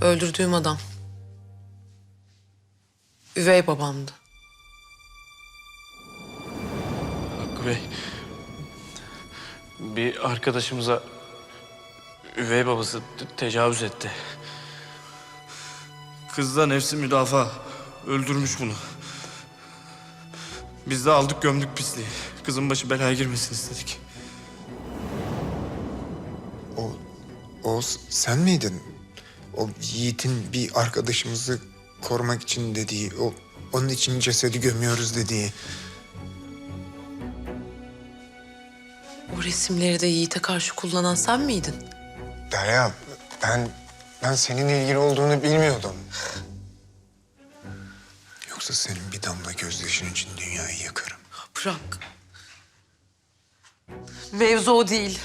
Öldürdüğüm adam. Üvey babamdı. Hakkı Bey. Bir arkadaşımıza üvey babası te- tecavüz etti. Kız da nefsi müdafaa. Öldürmüş bunu. Biz de aldık gömdük pisliği. Kızın başı belaya girmesin istedik. O, o sen miydin? O Yiğit'in bir arkadaşımızı korumak için dediği, o onun için cesedi gömüyoruz dediği. O resimleri de Yiğit'e karşı kullanan sen miydin? Derya, ben ben seninle ilgili olduğunu bilmiyordum. Yoksa senin bir damla gözyaşın için dünyayı yakarım. Bırak. Mevzu o değil.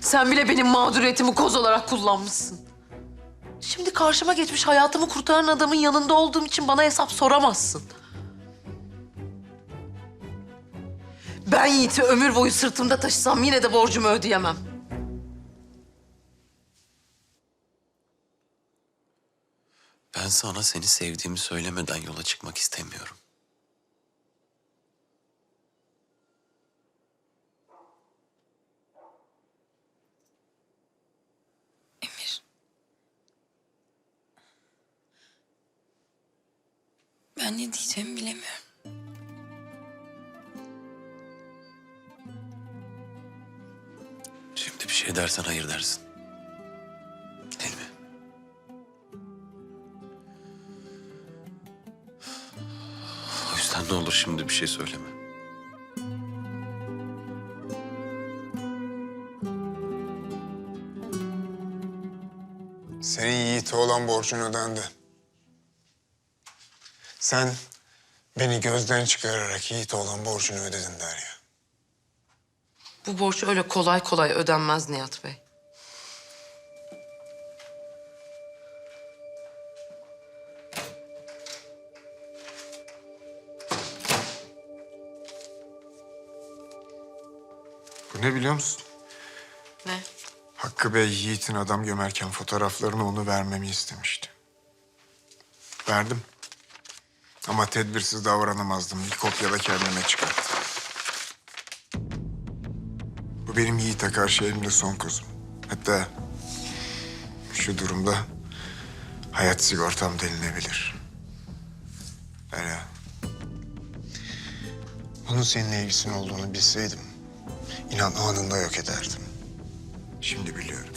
Sen bile benim mağduriyetimi koz olarak kullanmışsın. Şimdi karşıma geçmiş hayatımı kurtaran adamın yanında olduğum için bana hesap soramazsın. Ben Yiğit'i ömür boyu sırtımda taşısam yine de borcumu ödeyemem. Ben sana seni sevdiğimi söylemeden yola çıkmak istemiyorum. Ben ne diyeceğimi bilemiyorum. Şimdi bir şey dersen hayır dersin. Değil mi? O yüzden ne olur şimdi bir şey söyleme. Senin Yiğit'e olan borcun ödendi. Sen beni gözden çıkararak Yiğit'e olan borcunu ödedin Derya. Bu borç öyle kolay kolay ödenmez Nihat Bey. Bu ne biliyor musun? Ne? Hakkı Bey Yiğit'in adam gömerken fotoğraflarını onu vermemi istemişti. Verdim. Ama tedbirsiz davranamazdım. Bir kopya da kendime çıkarttım. Bu benim Yiğit'e karşı elimde son kozum. Hatta şu durumda hayat sigortam denilebilir. Derya. Bunun seninle ilgisinin olduğunu bilseydim inan anında yok ederdim. Şimdi biliyorum.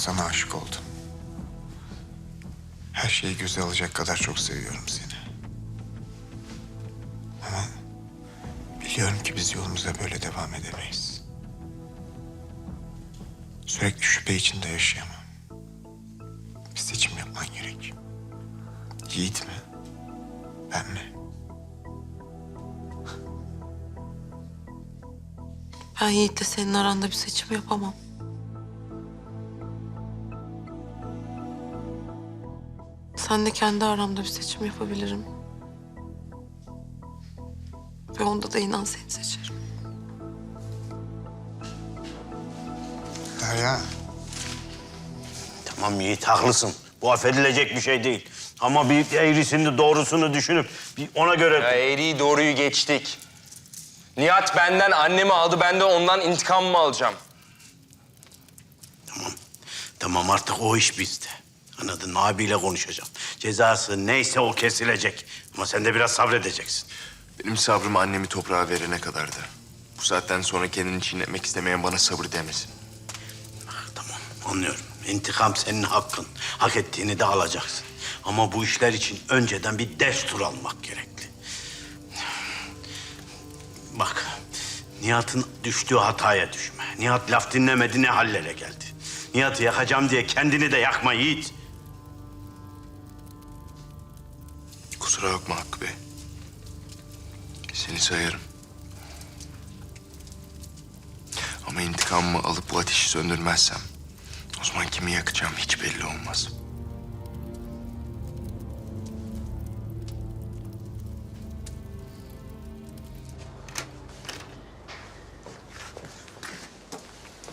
Sana aşık oldum. Her şeyi göze alacak kadar çok seviyorum seni. Ama biliyorum ki biz yolumuza böyle devam edemeyiz. Sürekli şüphe içinde yaşayamam. Bir seçim yapman gerek. Yiğit mi? Ben mi? Ben Yiğit'le senin aranda bir seçim yapamam. Sen de kendi aramda bir seçim yapabilirim. Ve onda da inan seni seçerim. Derya. Tamam Yiğit haklısın. Bu affedilecek bir şey değil. Ama bir eğrisini doğrusunu düşünüp bir ona göre... Ya eğriyi doğruyu geçtik. Nihat benden annemi aldı, ben de ondan intikamımı alacağım. Tamam artık o iş bizde. Anladın mı? Abiyle konuşacağım. Cezası neyse o kesilecek. Ama sen de biraz sabredeceksin. Benim sabrım annemi toprağa verene kadardı. Bu saatten sonra kendini çiğnetmek istemeyen bana sabır demesin. Tamam anlıyorum. İntikam senin hakkın. Hak ettiğini de alacaksın. Ama bu işler için önceden bir destur almak gerekli. Bak, Nihat'ın düştüğü hataya düşme. Nihat laf dinlemedi ne hallere geldi. Nihat'ı yakacağım diye kendini de yakma Yiğit. Kusura bakma Hakkı Bey. Seni sayarım. Ama intikamımı alıp bu ateşi söndürmezsem... ...o zaman kimi yakacağım hiç belli olmaz.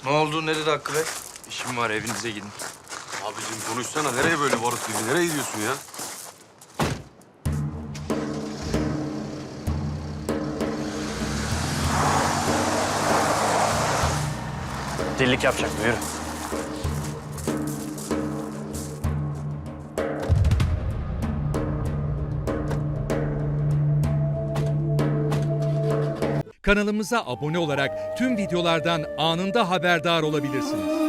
Ne oldu? Ne dedi Hakkı Bey? İşim var evinize gidin. Abicim konuşsana. Nereye böyle varıp gibi? Nereye gidiyorsun ya? Delilik yapacak? Yürü. Kanalımıza abone olarak tüm videolardan anında haberdar olabilirsiniz.